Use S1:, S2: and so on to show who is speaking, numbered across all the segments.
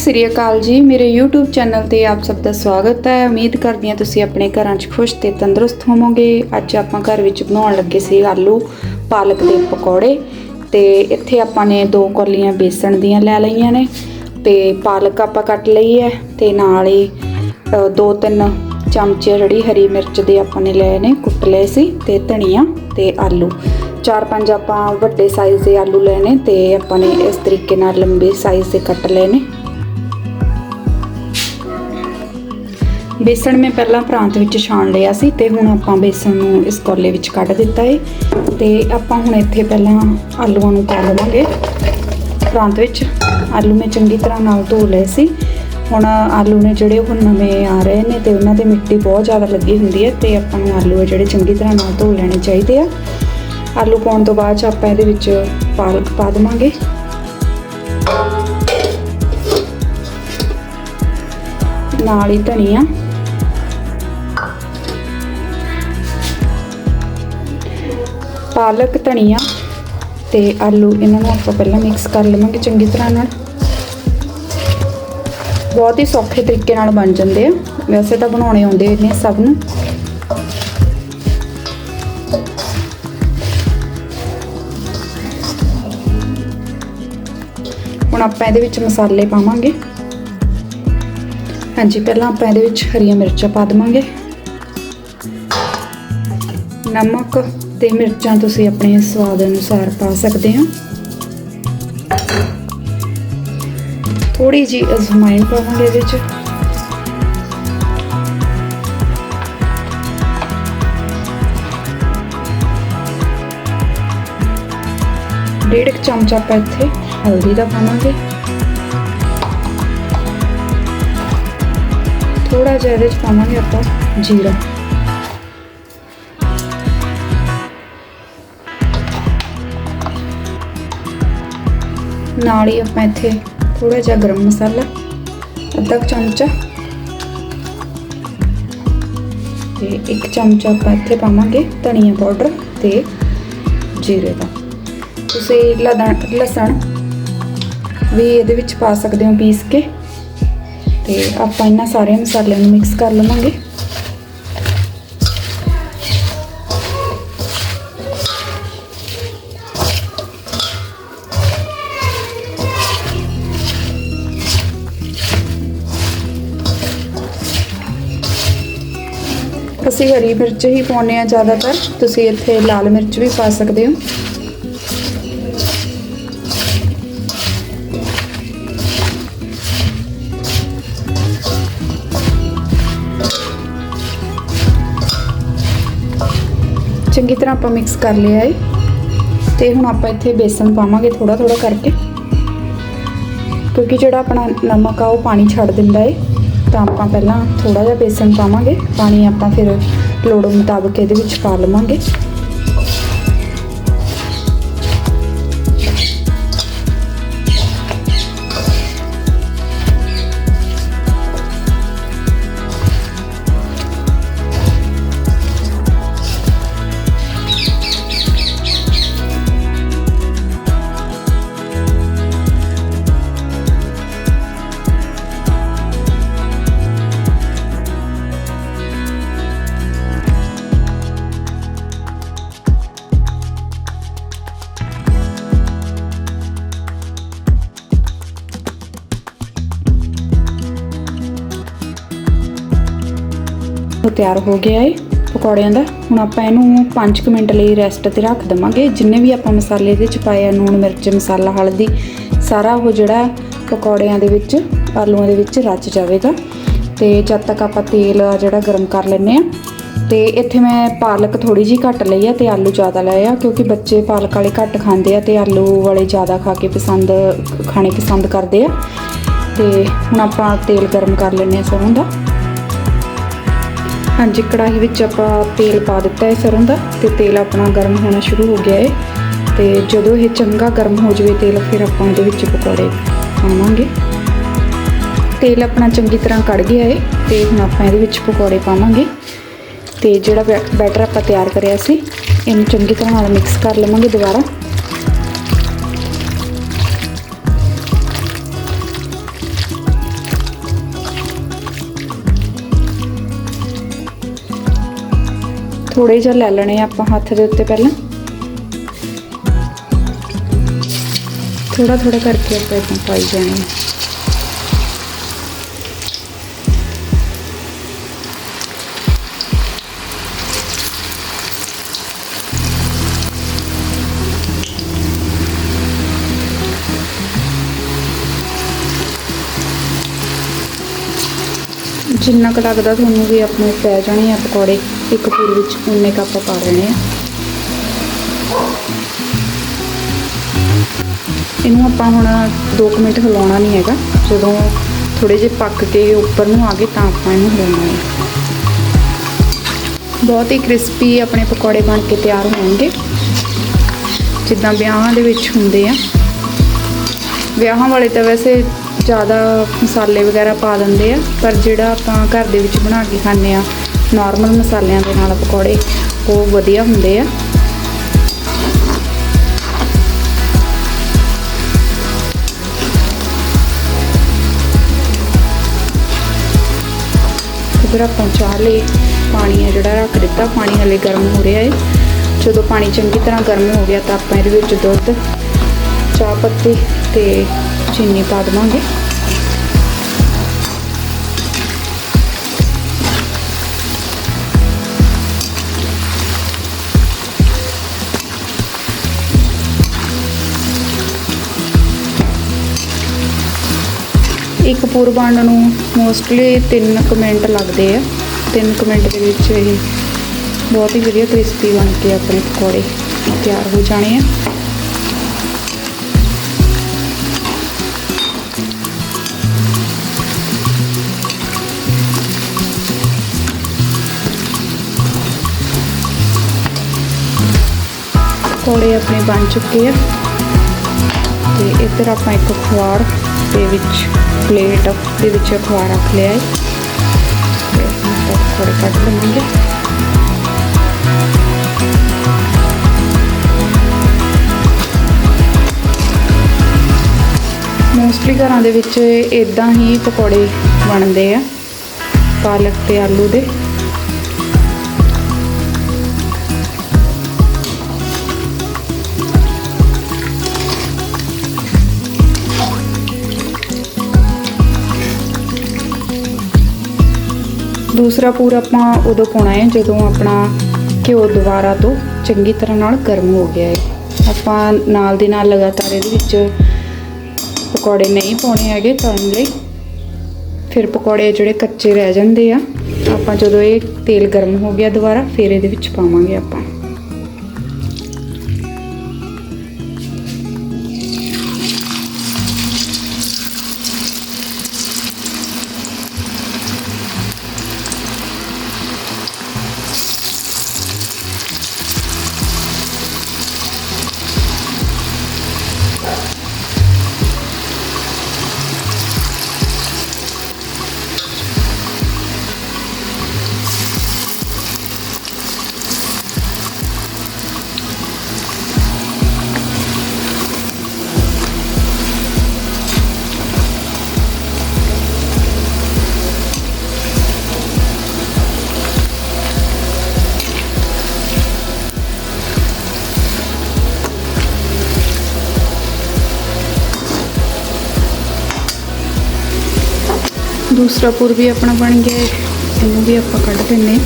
S1: ਸ੍ਰੀ ਅਕਾਲ ਜੀ। ਮੇਰੇ YouTube channel ਤੇ ਆਪ ਸਭ ਦਾ ਸਵਾਗਤ ਹੈ। ਉਮੀਦ ਕਰਦੀ ਹਾਂ ਤੁਸੀਂ ਆਪਣੇ ਘਰਾਂ 'ਚ ਖੁਸ਼ ਤੇ ਤੰਦਰੁਸਤ ਹੋਵੋਗੇ। ਅੱਜ ਆਪਾਂ ਘਰ ਵਿੱਚ ਬਣਾਉਣ ਲੱਗੇ ਸੀ ਆਲੂ, ਪਾਲਕ ਦੇ ਪਕੌੜੇ ਤੇ ਇੱਥੇ ਆਪਾਂ ਨੇ ਦੋ ਕੌਲੀਆਂ ਬੇਸਣ ਦੀਆਂ ਲੈ ਲਈਆਂ ਨੇ ਤੇ ਪਾਲਕ ਆਪਾਂ ਕੱਟ ਲਈ ਹੈ ਤੇ ਨਾਲ ਹੀ ਦੋ ਤਿੰਨ ਚਮਚੇ ਜਿਹੜੀ ਹਰੀ ਮਿਰਚ ਦੇ ਆਪਾਂ ਨੇ ਲਏ ਨੇ, ਕੁੱਟ ਲਏ ਸੀ ਤੇ ਧਨੀਆ ਤੇ ਆਲੂ। ਚਾਰ ਪੰਜ ਆਪਾਂ ਵੱਡੇ ਸਾਈਜ਼ ਦੇ ਆਲੂ ਲਏ ਨੇ ਤੇ ਆਪਾਂ ਨੇ ਇਸ ਤਰੀਕੇ ਨਾਲ ਲੰਬੇ ਸਾਈਜ਼ ਦੇ ਕੱਟ ਲਏ ਨੇ। ਬੇਸਣ ਮੈਂ ਪਹਿਲਾਂ ਪ੍ਰਾਂਤ ਵਿੱਚ ਛਾਣ ਲਿਆ ਸੀ ਤੇ ਹੁਣ ਆਪਾਂ ਬੇਸਣ ਨੂੰ ਇਸ ਕੋਲੇ ਵਿੱਚ ਕੱਢ ਦਿੱਤਾ ਏ। ਤੇ ਆਪਾਂ ਹੁਣ ਇੱਥੇ ਪਹਿਲਾਂ ਆਲੂਆਂ ਨੂੰ ਪਾ ਲਵਾਂਗੇ। ਪ੍ਰਾਂਤ ਵਿੱਚ ਆਲੂ ਮੈਂ ਚੰਗੀ ਤਰ੍ਹਾਂ ਨਾਲ ਧੋ ਲਏ ਸੀ। ਹੁਣ ਆਲੂ ਨੇ ਜਿਹੜੇ ਉਹ ਨਵੇਂ ਆ ਰਹੇ ਨੇ ਤੇ ਉਹਨਾਂ ਤੇ ਮਿੱਟੀ ਬਹੁਤ ਜ਼ਿਆਦਾ ਲੱਗੀ ਹੁੰਦੀ ਹੈ ਤੇ ਆਪਾਂ ਨੂੰ ਆਲੂ ਆ ਜਿਹੜੇ ਚੰਗੀ ਤਰ੍ਹਾਂ ਨਾਲ ਧੋ ਲੈਣੇ ਚਾਹੀਦੇ ਆ। ਆਲੂ ਪਾਉਣ ਤੋਂ ਬਾਅਦ 'ਚ ਆਪਾਂ ਇਹਦੇ ਵਿੱਚ ਪਾਲਕ ਪਾ ਦੇਵਾਂਗੇ। ਨਾਲ ਹੀ ਧਨੀਆ ਪਾਲਕ, ਧਨੀਆ ਤੇ ਆਲੂ, ਇਹਨਾਂ ਨੂੰ ਆਪਾਂ ਪਹਿਲਾਂ ਮਿਕਸ ਕਰ ਲਵਾਂਗੇ ਚੰਗੀ ਤਰ੍ਹਾਂ ਨਾਲ। ਬਹੁਤ ਹੀ ਸੌਖੇ ਤਰੀਕੇ ਨਾਲ ਬਣ ਜਾਂਦੇ ਆ। ਵੈਸੇ ਤਾਂ ਬਣਾਉਣੇ ਆਉਂਦੇ ਨੇ ਸਭ ਨੂੰ। ਹੁਣ ਆਪਾਂ ਇਹਦੇ ਵਿੱਚ ਮਸਾਲੇ ਪਾਵਾਂਗੇ। ਹਾਂਜੀ, ਪਹਿਲਾਂ ਆਪਾਂ ਇਹਦੇ ਵਿੱਚ ਹਰੀਆਂ ਮਿਰਚਾਂ ਪਾ ਦੇਵਾਂਗੇ। ਨਮਕ ਤੇ ਮਿਰਚਾਂ ਤੁਸੀਂ ਆਪਣੇ ਸਵਾਦ ਅਨੁਸਾਰ ਪਾ ਸਕਦੇ ਹੋ। ਥੋੜੀ ਜੀ ਅਜ਼ਮਾਇਣ ਪਾਵਾਂਗੇ ਇਹਦੇ ਵਿੱਚ। ਡੇਢ ਕੁ ਚਮਚਾ ਆਪਾਂ ਇੱਥੇ ਹਲਦੀ ਦਾ ਪਾਵਾਂਗੇ। ਥੋੜਾ ਜਿਹਾ ਇਹਦੇ ਵਿੱਚ ਪਾਵਾਂਗੇ ਆਪਾਂ ਜੀਰਾ। ਨਾਲ ਹੀ ਆਪਾਂ ਇੱਥੇ ਥੋੜਾ ਜਿਹਾ ਗਰਮ ਮਸਾਲਾ, ਅੱਧਾ ਕੁ ਚਮਚਾ ਤੇ ਇੱਕ ਚਮਚਾ ਆਪਾਂ ਇੱਥੇ ਪਾਵਾਂਗੇ ਧਨੀਆ ਪਾਊਡਰ ਤੇ ਜੀਰੇ ਦਾ। ਤੁਸੀਂ ਲਸਣ ਲਸਣ ਵੀ ਇਹਦੇ ਵਿੱਚ ਪਾ ਸਕਦੇ ਹੋ ਪੀਸ ਕੇ ਤੇ ਆਪਾਂ ਇਹਨਾਂ ਸਾਰੇ ਮਸਾਲਿਆਂ ਨੂੰ ਮਿਕਸ ਕਰ ਲਵਾਂਗੇ। ਅਸੀਂ ਹਰੀ ਮਿਰਚ ਹੀ ਪਾਉਂਦੇ ਆ ਜ਼ਿਆਦਾਤਰ। ਤੁਸੀਂ ਇੱਥੇ ਲਾਲ ਮਿਰਚ ਵੀ ਪਾ ਸਕਦੇ ਹੋ। ਚੰਗੀ ਤਰ੍ਹਾਂ ਆਪਾਂ ਮਿਕਸ ਕਰ ਲਿਆ ਹੈ ਤੇ ਹੁਣ ਆਪਾਂ ਇੱਥੇ ਬੇਸਨ ਪਾਵਾਂਗੇ ਥੋੜਾ ਥੋੜਾ ਕਰਕੇ। ਕਿਉਂਕਿ ਜਿਹੜਾ ਆਪਣਾ ਨਮਕ ਆ, ਉਹ ਪਾਣੀ ਛੱਡ ਦਿੰਦਾ ਹੈ ਤਾਂ ਆਪਾਂ ਪਹਿਲਾਂ ਥੋੜਾ ਜਿਹਾ ਬੇਸਨ ਪਾਵਾਂਗੇ, ਪਾਣੀ ਆਪਾਂ ਫਿਰ ਲੋੜ ਮੁਤਾਬਕ ਇਹਦੇ ਵਿੱਚ ਪਾ ਲਵਾਂਗੇ। ਉਹ ਤਿਆਰ ਹੋ ਗਿਆ ਏ ਪਕੌੜਿਆਂ ਦਾ। ਹੁਣ ਆਪਾਂ ਇਹਨੂੰ 5 ਮਿੰਟ ਲਈ ਰੈਸਟ ਤੇ ਰੱਖ ਦਵਾਂਗੇ। ਜਿੰਨੇ ਵੀ ਆਪਾਂ ਮਸਾਲੇ ਇਹਦੇ ਚ ਪਾਏ ਆ, ਨੂਣ, ਮਿਰਚ, ਮਸਾਲਾ, ਹਲਦੀ, ਸਾਰਾ ਉਹ ਜਿਹੜਾ ਪਕੌੜਿਆਂ ਦੇ ਵਿੱਚ, ਆਲੂਆਂ ਦੇ ਵਿੱਚ ਰਚ ਜਾਵੇਗਾ। ਤੇ ਜਦ ਤੱਕ ਆਪਾਂ ਤੇਲ ਆ ਜਿਹੜਾ ਗਰਮ ਕਰ ਲੈਨੇ ਆ ਤੇ ਇੱਥੇ ਮੈਂ ਪਾਲਕ ਥੋੜੀ ਜੀ ਘੱਟ ਲਈ ਆ ਤੇ ਆਲੂ ਜ਼ਿਆਦਾ ਲਏ ਆ, ਕਿਉਂਕਿ ਬੱਚੇ ਪਾਲਕ ਵਾਲੇ ਘੱਟ ਖਾਂਦੇ ਆ ਤੇ ਆਲੂ ਵਾਲੇ ਜ਼ਿਆਦਾ ਖਾ ਕੇ ਪਸੰਦ, ਖਾਣੇ ਪਸੰਦ ਕਰਦੇ ਆ। ਤੇ ਹੁਣ ਆਪਾਂ ਤੇਲ ਗਰਮ ਕਰ ਲੈਨੇ ਆ ਸਰੋਂ ਦਾ। ਹਾਂਜੀ, ਕੜਾਹੀ ਵਿੱਚ ਆਪਾਂ ਤੇਲ ਪਾ ਦਿੱਤਾ ਹੈ ਸਰੋਂ ਦਾ ਤੇ ਤੇਲ ਆਪਣਾ ਗਰਮ ਹੋਣਾ ਸ਼ੁਰੂ ਹੋ ਗਿਆ ਹੈ। ਤੇ ਜਦੋਂ ਇਹ ਚੰਗਾ ਗਰਮ ਹੋ ਜਾਵੇ ਤੇਲ, ਫਿਰ ਆਪਾਂ ਇਹਦੇ ਵਿੱਚ ਪਕੌੜੇ ਪਾਵਾਂਗੇ। ਤੇਲ ਆਪਣਾ ਚੰਗੀ ਤਰ੍ਹਾਂ ਕੜ ਗਿਆ ਹੈ ਤੇ ਹੁਣ ਆਪਾਂ ਇਹਦੇ ਵਿੱਚ ਪਕੌੜੇ ਪਾਵਾਂਗੇ। ਤੇ ਜਿਹੜਾ ਬੈਟਰ ਆਪਾਂ ਤਿਆਰ ਕਰਿਆ ਸੀ, ਇਹਨੂੰ ਚੰਗੀ ਤਰ੍ਹਾਂ ਨਾਲ ਮਿਕਸ ਕਰ ਲਵਾਂਗੇ ਦੁਬਾਰਾ। ਥੋੜੇ ਜਿਹਾ ਲੈ ਲੈਣੇ ਆ ਆਪਾਂ ਹੱਥ ਦੇ ਉੱਤੇ ਪਹਿਲਾਂ। ਥੋੜਾ ਥੋੜਾ ਕਰਕੇ ਆਪਾਂ ਇਦਾਂ ਪਾਈ ਜਾਣੇ ਆ। ਜਿੰਨਾ ਕੁ ਲੱਗਦਾ ਤੁਹਾਨੂੰ ਵੀ ਆਪਣੇ ਪੈ ਜਾਣੇ ਆ ਪਕੌੜੇ। ਇੱਕ ਪੂਰ ਵਿੱਚ ਉਨੇ ਕੱਪ ਪਾ ਲੈਣੇ ਆ। ਇਹਨੂੰ ਆਪਾਂ ਹੁਣ 2 ਮਿੰਟ ਹਿਲਾਉਣਾ ਨਹੀਂ ਹੈਗਾ। ਜਦੋਂ ਥੋੜੇ ਜਿਹੇ ਪੱਕ ਕੇ ਉੱਪਰ ਨੂੰ ਆ ਗਏ ਤਾਂ ਆਪਾਂ ਇਹਨੂੰ ਹਿਲਾਉਣਾ ਹੈ। ਬਹੁਤ ਹੀ ਕ੍ਰਿਸਪੀ ਆਪਣੇ ਪਕੌੜੇ ਬਣ ਕੇ ਤਿਆਰ ਹੋਣਗੇ। ਜਿੱਦਾਂ ਵਿਆਹਾਂ ਦੇ ਵਿੱਚ ਹੁੰਦੇ ਆ। ਵਿਆਹਾਂ ਵਾਲੇ ਤਾਂ ਵੈਸੇ ਜ਼ਿਆਦਾ ਮਸਾਲੇ ਵਗੈਰਾ ਪਾ ਦਿੰਦੇ ਆ, ਪਰ ਜਿਹੜਾ ਆਪਾਂ ਘਰ ਦੇ ਵਿੱਚ ਬਣਾ ਕੇ ਖਾਂਦੇ ਆ ਨਾਰਮਲ ਮਸਾਲਿਆਂ ਦੇ ਨਾਲ ਪਕੌੜੇ, ਉਹ ਵਧੀਆ ਹੁੰਦੇ ਆ। ਇਧਰ ਆਪਾਂ ਚਾਹ ਲਈ, ਪਾਣੀ ਹੈ ਜਿਹੜਾ ਰੱਖ ਦਿੱਤਾ, ਪਾਣੀ ਹਲੇ ਗਰਮ ਹੋ ਰਿਹਾ ਹੈ ਜਦੋਂ ਪਾਣੀ ਚੰਗੀ ਤਰ੍ਹਾਂ ਗਰਮ ਹੋ ਗਿਆ ਤਾਂ ਆਪਾਂ ਇਹਦੇ ਵਿੱਚ ਦੁੱਧ, ਚਾਹ ਪੱਤੀ ਤੇ ਚੀਨੀ ਪਾ ਦੇਵਾਂਗੇ। ਇੱਕ ਪੂਰ ਬਣਨ ਨੂੰ ਮੋਸਟਲੀ 3 ਕੁ ਮਿੰਟ ਲੱਗਦੇ ਆ। 3 ਕੁ ਮਿੰਟ ਦੇ ਵਿੱਚ ਇਹ ਬਹੁਤ ਹੀ ਵਧੀਆ ਕ੍ਰਿਸਪੀ ਬਣ ਕੇ ਆਪਣੇ ਪਕੌੜੇ ਤਿਆਰ ਹੋ ਜਾਣੇ ਆ। ਪਕੌੜੇ ਆਪਣੇ ਬਣ ਚੁੱਕੇ ਆ। ਤੇ ਇੱਧਰ ਆਪਾਂ ਇੱਕ ਖਵਾਰ ਦੇ ਵਿੱਚ ਪਲੇਟ ਦੇ ਵਿੱਚ ਖਵਾ ਰੱਖ ਲਿਆ ਹੈ। ਤੇ ਆਪਾਂ ਥੋੜੇ ਕੱਟ ਲਵਾਂਗੇ ਮੋਸਟਲੀ ਘਰਾਂ ਦੇ ਵਿੱਚ ਇਦਾਂ ਹੀ ਪਕੌੜੇ ਬਣਦੇ ਆ। ਪਾਲਕ ਤੇ ਆਲੂ ਦੇ। ਦੂਸਰਾ ਪੂਰ ਆਪਾਂ ਉਦੋਂ ਪਾਉਣਾ ਹੈ, ਜਦੋਂ ਆਪਣਾ ਘਿਓ ਦੁਬਾਰਾ ਤੋਂ ਚੰਗੀ ਤਰ੍ਹਾਂ ਨਾਲ ਗਰਮ ਹੋ ਗਿਆ ਹੈ। ਆਪਾਂ ਨਾਲ ਦੀ ਨਾਲ ਲਗਾਤਾਰ ਇਹਦੇ ਵਿੱਚ ਪਕੌੜੇ ਨਹੀਂ ਪਾਉਣੇ ਹੈਗੇ ਤਲਣ ਲਈ। ਫਿਰ ਪਕੌੜੇ ਜਿਹੜੇ ਕੱਚੇ ਰਹਿ ਜਾਂਦੇ ਆ, ਆਪਾਂ ਜਦੋਂ ਇਹ ਤੇਲ ਗਰਮ ਹੋ ਗਿਆ ਦੁਬਾਰਾ, ਫਿਰ ਇਹਦੇ ਵਿੱਚ ਪਾਵਾਂਗੇ ਆਪਾਂ। ਦੂਸਰਾ ਪੁਰ ਵੀ ਆਪਣਾ ਬਣ ਗਿਆ ਇਹਨੂੰ ਵੀ ਆਪਾਂ ਕੱਢ ਦਿੰਨੇ ਹਾਂ।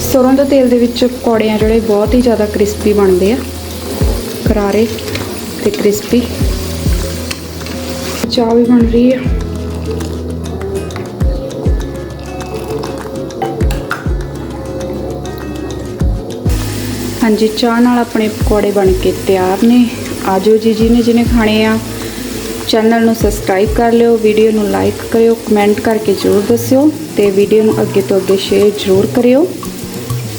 S1: ਸਰੋਂ ਦੇ ਤੇਲ ਦੇ ਵਿੱਚ ਪਕੌੜੇ ਆ ਜਿਹੜੇ ਬਹੁਤ ਹੀ ਜ਼ਿਆਦਾ ਕ੍ਰਿਸਪੀ ਬਣਦੇ ਆ। ਕਰਾਰੇ ਤੇ ਕ੍ਰਿਸਪੀ। ਚਾਹ ਵੀ ਬਣ ਰਹੀ ਹੈ। ਹਾਂਜੀ, ਚਾਹ ਨਾਲ ਆਪਣੇ ਪਕੌੜੇ ਬਣ ਕੇ ਤਿਆਰ ਨੇ। ਆਜੋ ਜੀ ਜੀ ਨੇ ਜਿਹਨੇ ਖਾਣੇ ਆ ਚੈਨਲ ਨੂੰ ਸਬਸਕ੍ਰਾਈਬ ਕਰ ਲਿਓ ਵੀਡੀਓ ਨੂੰ ਲਾਈਕ ਕਰਿਓ ਕਮੈਂਟ ਕਰਕੇ ਜ਼ਰੂਰ ਦੱਸਿਓ ਤੇ ਵੀਡੀਓ ਨੂੰ ਅੱਗੇ ਤੋਂ ਅੱਗੇ ਸ਼ੇਅਰ ਜ਼ਰੂਰ ਕਰਿਓ।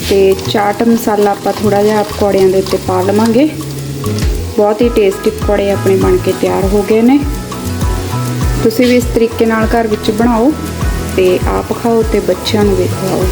S1: ਤੇ ਚਾਟ ਮਸਾਲਾ ਆਪਾਂ ਥੋੜਾ ਜਿਹਾ ਪਕੌੜਿਆਂ ਦੇ ਉੱਤੇ ਪਾ ਲਵਾਂਗੇ। ਬਹੁਤ ਹੀ ਟੇਸਟੀ ਪਕੌੜੇ ਆਪਣੇ ਬਣ ਕੇ ਤਿਆਰ ਹੋ ਗਏ ਨੇ। ਤੁਸੀਂ ਵੀ ਇਸ ਤਰੀਕੇ ਨਾਲ ਘਰ ਵਿੱਚ ਬਣਾਓ ਤੇ ਆਪ ਖਾਓ ਤੇ ਬੱਚਿਆਂ ਨੂੰ ਵੀ ਖਵਾਓ।